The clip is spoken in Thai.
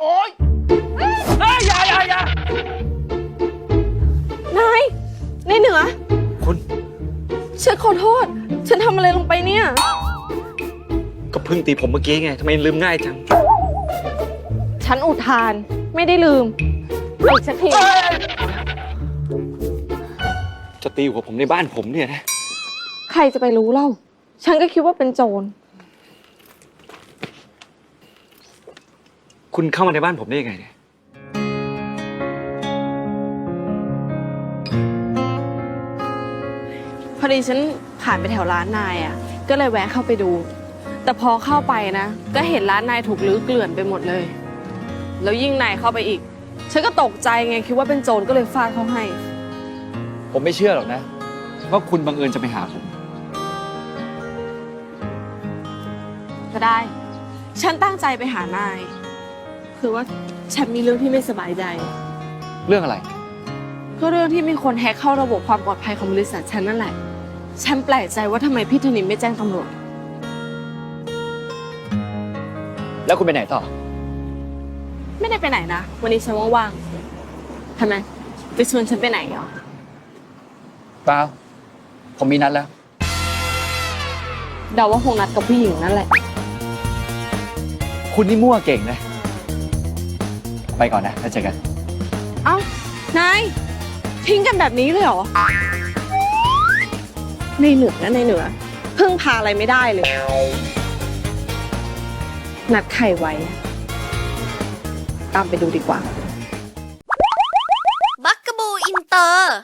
โอ๊ยเฮ้ยยาย่ายานายนายเหนือ คุณฉันขอโทษ ฉันทำอะไรลงไปเนี่ย ก็เพิ่งตีผมเมื่อกี้ไงทำไมลืมง่ายจัง ฉันอุทานไม่ได้ลืมอีกสักที จะตีหัวผมในบ้านผมเนี่ยนะ ใครจะไปรู้เล่า ฉันก็คิดว่าเป็นโจร คุณเข้ามาในบ้านผมได้ยังไงเนี่ย พอดีฉันผ่านไปแถวร้านนายอะ ก็เลยแวะเข้าไปดู แต่พอเข้าไปนะ ก็เห็นร้านนายถูกรื้อเกลื่อนไปหมดเลย แล้วยิ่งนายเข้าไปอีก ฉันก็ตกใจไงคิดว่าเป็นโจรก็เลยฟาดเขาให้ ผมไม่เชื่อหรอกนะ ว่าคุณบังเอิญจะไปหาผม ก็ได้ ฉันตั้งใจไปหานาย คือว่าฉันมีเรื่องที่ไม่สบายใจ เรื่องอะไร ก็เรื่องที่มีคนแฮกเข้าระบบความปลอดภัยของบริษัทฉันนั่นแหละ ฉันแปลกใจว่าทำไมพี่ธนินไม่แจ้งตำรวจ แล้วคุณไปไหนต่อ ไม่ได้ไปไหนนะ วันนี้ฉันว่างๆทำไมจะชวนฉันไปไหนเหรอ เปล่า ผมมีนัดแล้ว เดาว่าคงนัดกับผู้หญิงนั่นแหละ คุณนี่มั่วเก่งนะ ไปก่อนนะแล้วเจอกัน เอ้านายทิ้งกันแบบนี้เลยเหรอ ในเหนือนะในเหนือพึ่งพาอะไรไม่ได้เลย นัดไข่ไว้ ตามไปดูดีกว่าบักกะบูอินเตอร์